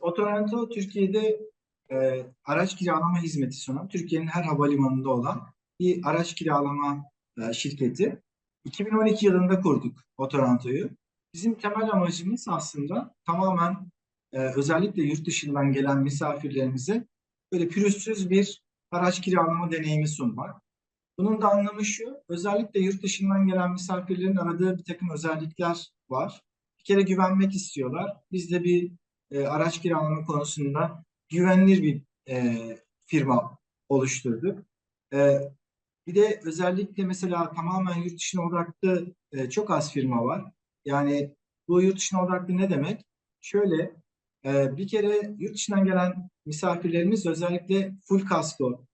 Otoranto Türkiye'de e, araç kiralama hizmeti sunan, Türkiye'nin her havalimanında olan bir araç kiralama e, şirketi. 2012 yılında kurduk Otoranto'yu. Bizim temel amacımız aslında tamamen e, özellikle yurt dışından gelen misafirlerimize böyle pürüzsüz bir araç kiralama deneyimi sunmak. Bunun da anlamı şu, özellikle yurt dışından gelen misafirlerin aradığı bir takım özellikler var. Bir kere güvenmek istiyorlar. Biz de bir e, araç kiralama konusunda güvenilir bir e, firma oluşturduk. E, bir de özellikle mesela tamamen yurt dışına odaklı e, çok az firma var. Yani bu yurt dışına odaklı ne demek? Şöyle e, bir kere yurt dışından gelen misafirlerimiz özellikle full kasko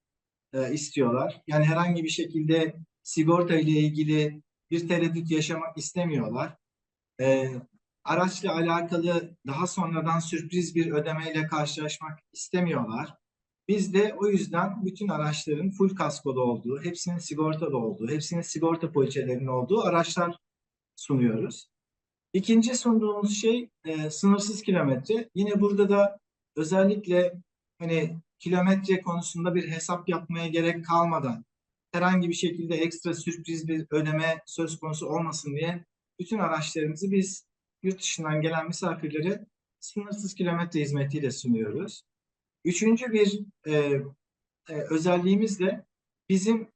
e, istiyorlar. Yani herhangi bir şekilde sigorta ile ilgili bir tereddüt yaşamak istemiyorlar. E, araçla alakalı daha sonradan sürpriz bir ödemeyle karşılaşmak istemiyorlar. Biz de o yüzden bütün araçların full kaskolu olduğu, hepsinin sigortalı olduğu, hepsinin sigorta poliçelerinin olduğu araçlar sunuyoruz. İkinci sunduğumuz şey e, sınırsız kilometre. Yine burada da özellikle hani kilometre konusunda bir hesap yapmaya gerek kalmadan herhangi bir şekilde ekstra sürpriz bir ödeme söz konusu olmasın diye bütün araçlarımızı biz yurt dışından gelen misafirlere sınırsız kilometre hizmetiyle sunuyoruz. Üçüncü bir e, e, özelliğimiz de bizim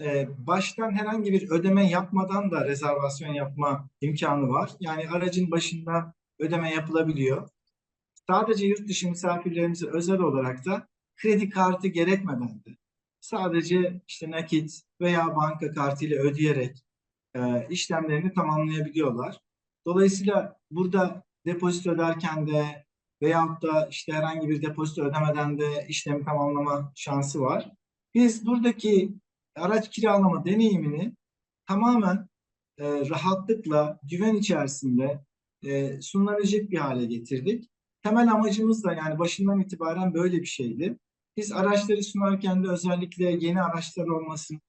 e, baştan herhangi bir ödeme yapmadan da rezervasyon yapma imkanı var. Yani aracın başında ödeme yapılabiliyor. Sadece yurt dışı misafirlerimize özel olarak da kredi kartı gerekmeden de sadece işte nakit veya banka kartıyla ödeyerek e, işlemlerini tamamlayabiliyorlar. Dolayısıyla burada depozito öderken de veyahut da işte herhangi bir depozito ödemeden de işlemi tamamlama şansı var. Biz buradaki araç kiralama deneyimini tamamen e, rahatlıkla, güven içerisinde e, sunulabilecek bir hale getirdik. Temel amacımız da yani başından itibaren böyle bir şeydi. Biz araçları sunarken de özellikle yeni araçlar olmasın,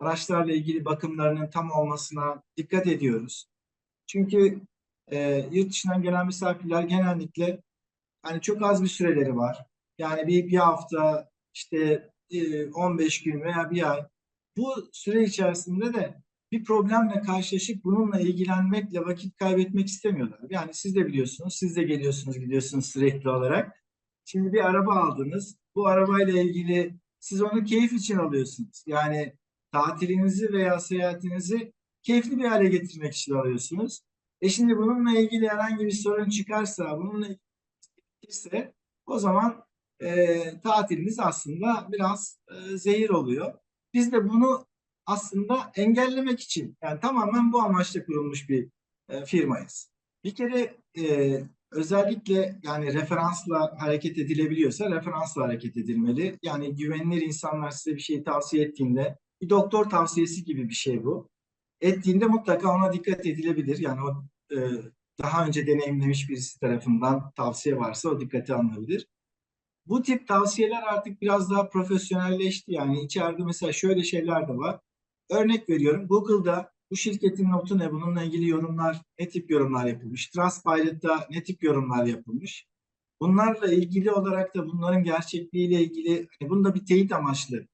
araçlarla ilgili bakımlarının tam olmasına dikkat ediyoruz. Çünkü e, yurt dışından gelen misafirler genellikle hani çok az bir süreleri var. Yani bir, bir hafta işte e, 15 gün veya bir ay. Bu süre içerisinde de bir problemle karşılaşıp bununla ilgilenmekle vakit kaybetmek istemiyorlar. Yani siz de biliyorsunuz, siz de geliyorsunuz, gidiyorsunuz sürekli olarak. Şimdi bir araba aldınız. Bu arabayla ilgili siz onu keyif için alıyorsunuz. Yani tatilinizi veya seyahatinizi keyifli bir hale getirmek için alıyorsunuz. E şimdi bununla ilgili herhangi bir sorun çıkarsa, bununla ilgili o zaman e, tatiliniz aslında biraz e, zehir oluyor. Biz de bunu aslında engellemek için yani tamamen bu amaçla kurulmuş bir e, firmayız. Bir kere e, özellikle yani referansla hareket edilebiliyorsa referansla hareket edilmeli. Yani güvenilir insanlar size bir şey tavsiye ettiğinde bir doktor tavsiyesi gibi bir şey bu. Ettiğinde mutlaka ona dikkat edilebilir. Yani o e, daha önce deneyimlemiş birisi tarafından tavsiye varsa o dikkate alınabilir. Bu tip tavsiyeler artık biraz daha profesyonelleşti. Yani içeride mesela şöyle şeyler de var. Örnek veriyorum Google'da bu şirketin notu ne? Bununla ilgili yorumlar, ne tip yorumlar yapılmış? Trustpilot'ta ne tip yorumlar yapılmış? Bunlarla ilgili olarak da bunların gerçekliğiyle ilgili hani bunu da bir teyit amaçlı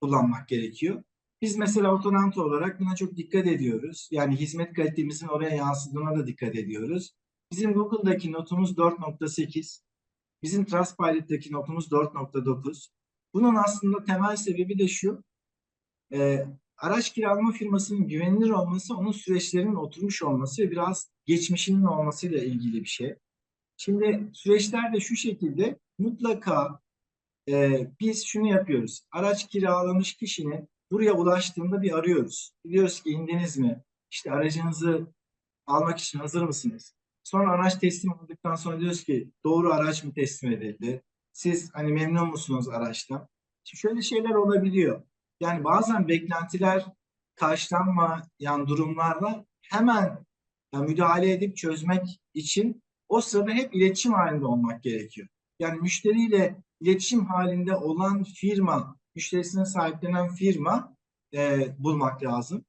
kullanmak gerekiyor. Biz mesela Otoranto olarak buna çok dikkat ediyoruz. Yani hizmet kalitemizin oraya yansıdığına da dikkat ediyoruz. Bizim Google'daki notumuz 4.8. Bizim Trustpilot'taki notumuz 4.9. Bunun aslında temel sebebi de şu. E, araç kiralama firmasının güvenilir olması, onun süreçlerinin oturmuş olması ve biraz geçmişinin olmasıyla ilgili bir şey. Şimdi süreçler de şu şekilde mutlaka e, biz şunu yapıyoruz. Araç kiralamış kişinin buraya ulaştığında bir arıyoruz. Diyoruz ki indiniz mi? İşte aracınızı almak için hazır mısınız? Sonra araç teslim aldıktan sonra diyoruz ki doğru araç mı teslim edildi? Siz hani memnun musunuz araçtan? Şimdi şöyle şeyler olabiliyor. Yani bazen beklentiler karşılanmayan durumlarda hemen yani müdahale edip çözmek için o sırada hep iletişim halinde olmak gerekiyor. Yani müşteriyle iletişim halinde olan firma, müşterisine sahiplenen firma e, bulmak lazım.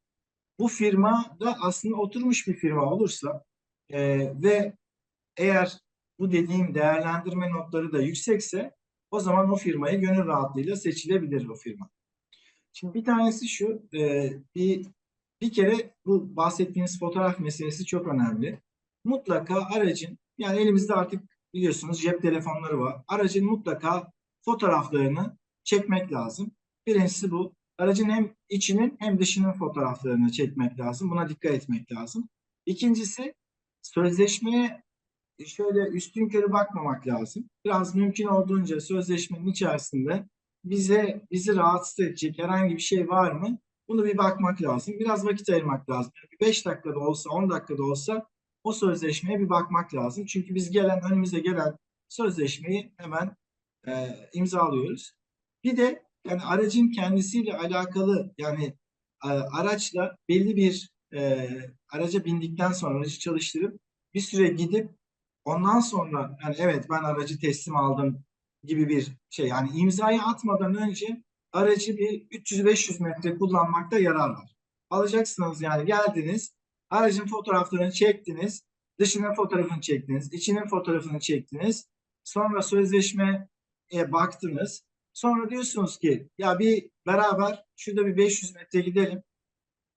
Bu firma da aslında oturmuş bir firma olursa e, ve eğer bu dediğim değerlendirme notları da yüksekse o zaman o firmayı gönül rahatlığıyla seçilebilir o firma. Şimdi bir tanesi şu, e, bir bir kere bu bahsettiğiniz fotoğraf meselesi çok önemli. Mutlaka aracın, yani elimizde artık biliyorsunuz cep telefonları var. Aracın mutlaka fotoğraflarını çekmek lazım. Birincisi bu. Aracın hem içinin hem dışının fotoğraflarını çekmek lazım. Buna dikkat etmek lazım. İkincisi sözleşmeye şöyle üstün körü bakmamak lazım. Biraz mümkün olduğunca sözleşmenin içerisinde bize bizi rahatsız edecek herhangi bir şey var mı? Bunu bir bakmak lazım. Biraz vakit ayırmak lazım. 5 dakikada olsa, 10 dakikada olsa o sözleşmeye bir bakmak lazım. Çünkü biz gelen önümüze gelen sözleşmeyi hemen e, imzalıyoruz. Bir de yani aracın kendisiyle alakalı yani e, araçla belli bir e, araca bindikten sonra aracı çalıştırıp bir süre gidip ondan sonra yani evet ben aracı teslim aldım gibi bir şey yani imzayı atmadan önce aracı bir 300-500 metre kullanmakta yarar var. Alacaksınız yani geldiniz aracın fotoğraflarını çektiniz dışının fotoğrafını çektiniz içinin fotoğrafını çektiniz sonra sözleşmeye baktınız sonra diyorsunuz ki ya bir beraber şurada bir 500 metre gidelim.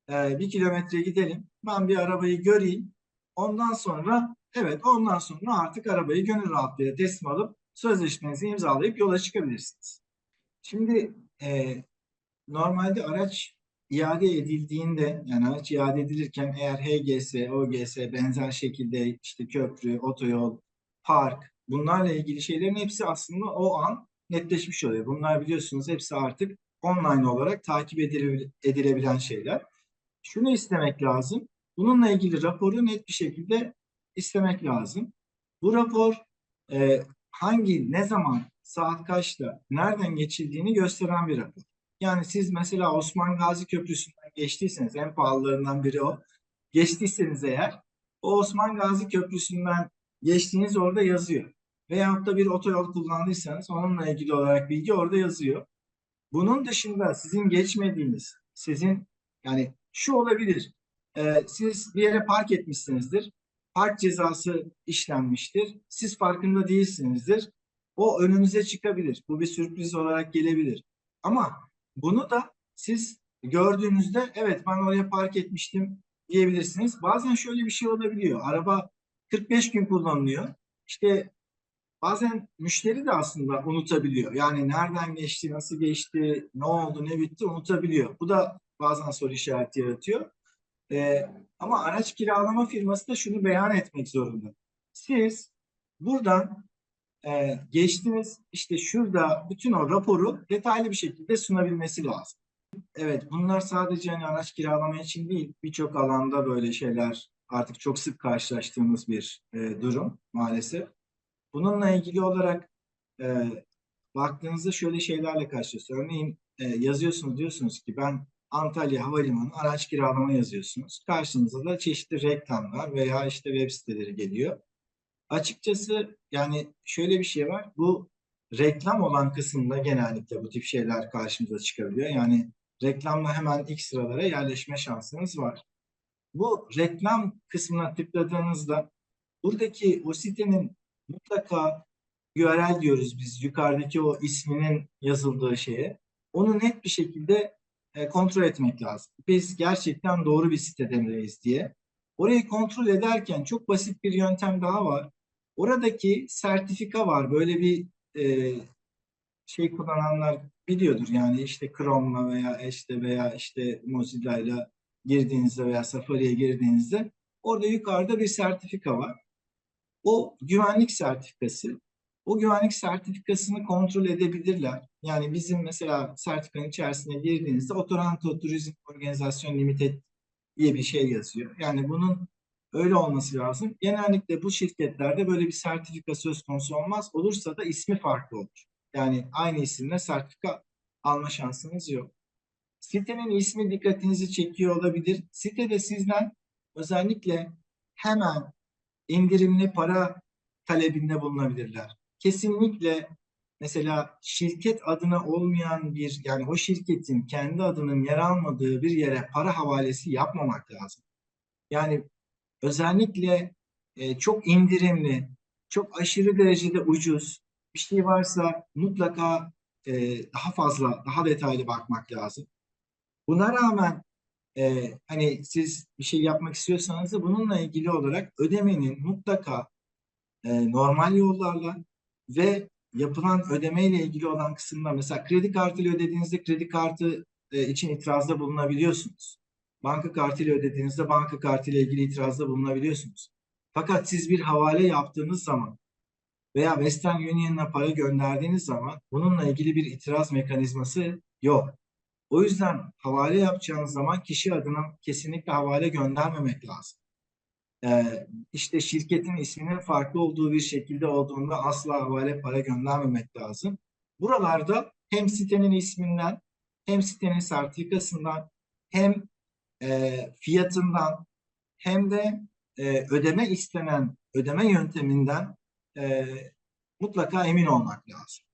Bir kilometre gidelim. Ben bir arabayı göreyim. Ondan sonra evet ondan sonra artık arabayı gönül rahatlığıyla teslim alıp sözleşmenizi imzalayıp yola çıkabilirsiniz. Şimdi e, normalde araç iade edildiğinde yani araç iade edilirken eğer HGS, OGS benzer şekilde işte köprü, otoyol, park bunlarla ilgili şeylerin hepsi aslında o an netleşmiş oluyor. Bunlar biliyorsunuz hepsi artık online olarak takip edilebilen şeyler. Şunu istemek lazım. Bununla ilgili raporu net bir şekilde istemek lazım. Bu rapor e, hangi, ne zaman, saat kaçta, nereden geçildiğini gösteren bir rapor. Yani siz mesela Osman Gazi Köprüsü'nden geçtiyseniz, en pahalılarından biri o. Geçtiyseniz eğer, o Osman Gazi Köprüsü'nden geçtiğiniz orada yazıyor. Veyahut da bir otoyol kullandıysanız onunla ilgili olarak bilgi orada yazıyor. Bunun dışında sizin geçmediğiniz, sizin yani şu olabilir. E, siz bir yere park etmişsinizdir park cezası işlenmiştir. Siz farkında değilsinizdir. O önünüze çıkabilir. Bu bir sürpriz olarak gelebilir. Ama bunu da siz gördüğünüzde evet ben oraya park etmiştim diyebilirsiniz. Bazen şöyle bir şey olabiliyor. Araba 45 gün kullanılıyor. İşte bazen müşteri de aslında unutabiliyor. Yani nereden geçti, nasıl geçti, ne oldu, ne bitti unutabiliyor. Bu da bazen soru işareti yaratıyor. E, ama araç kiralama firması da şunu beyan etmek zorunda. Siz buradan e, geçtiniz işte şurada bütün o raporu detaylı bir şekilde sunabilmesi lazım. Evet bunlar sadece hani araç kiralama için değil birçok alanda böyle şeyler artık çok sık karşılaştığımız bir e, durum maalesef. Bununla ilgili olarak e, baktığınızda şöyle şeylerle karşılaşıyorsunuz. Örneğin e, yazıyorsunuz diyorsunuz ki ben Antalya Havalimanı araç kiralama yazıyorsunuz. Karşınıza da çeşitli reklamlar veya işte web siteleri geliyor. Açıkçası yani şöyle bir şey var. Bu reklam olan kısımda genellikle bu tip şeyler karşımıza çıkabiliyor. Yani reklamla hemen ilk sıralara yerleşme şansınız var. Bu reklam kısmına tıkladığınızda buradaki o sitenin mutlaka URL diyoruz biz yukarıdaki o isminin yazıldığı şeye. Onu net bir şekilde e, kontrol etmek lazım. Biz gerçekten doğru bir sitede miyiz diye. Orayı kontrol ederken çok basit bir yöntem daha var. Oradaki sertifika var. Böyle bir e, şey kullananlar biliyordur. Yani işte Chrome'la veya işte veya işte Mozilla'yla girdiğinizde veya Safari'ye girdiğinizde orada yukarıda bir sertifika var. O güvenlik sertifikası. O güvenlik sertifikasını kontrol edebilirler. Yani bizim mesela sertifikanın içerisine girdiğinizde Otoranto Turizm Organizasyon Limited diye bir şey yazıyor. Yani bunun öyle olması lazım. Genellikle bu şirketlerde böyle bir sertifika söz konusu olmaz. Olursa da ismi farklı olur. Yani aynı isimle sertifika alma şansınız yok. Sitenin ismi dikkatinizi çekiyor olabilir. Sitede sizden özellikle hemen indirimli para talebinde bulunabilirler. Kesinlikle mesela şirket adına olmayan bir yani o şirketin kendi adının yer almadığı bir yere para havalesi yapmamak lazım. Yani özellikle e, çok indirimli çok aşırı derecede ucuz bir şey varsa mutlaka e, daha fazla, daha detaylı bakmak lazım. Buna rağmen e, hani siz bir şey yapmak istiyorsanız da bununla ilgili olarak ödemenin mutlaka e, normal yollarla ve yapılan ödemeyle ilgili olan kısımda mesela kredi kartıyla ödediğinizde kredi kartı e, için itirazda bulunabiliyorsunuz. Banka kartıyla ödediğinizde banka kartıyla ilgili itirazda bulunabiliyorsunuz. Fakat siz bir havale yaptığınız zaman veya Western Union'a para gönderdiğiniz zaman bununla ilgili bir itiraz mekanizması yok. O yüzden havale yapacağınız zaman kişi adına kesinlikle havale göndermemek lazım. Ee, işte şirketin isminin farklı olduğu bir şekilde olduğunda asla havale para göndermemek lazım. Buralarda hem sitenin isminden hem sitenin sertifikasından hem e, fiyatından hem de e, ödeme istenen ödeme yönteminden e, mutlaka emin olmak lazım.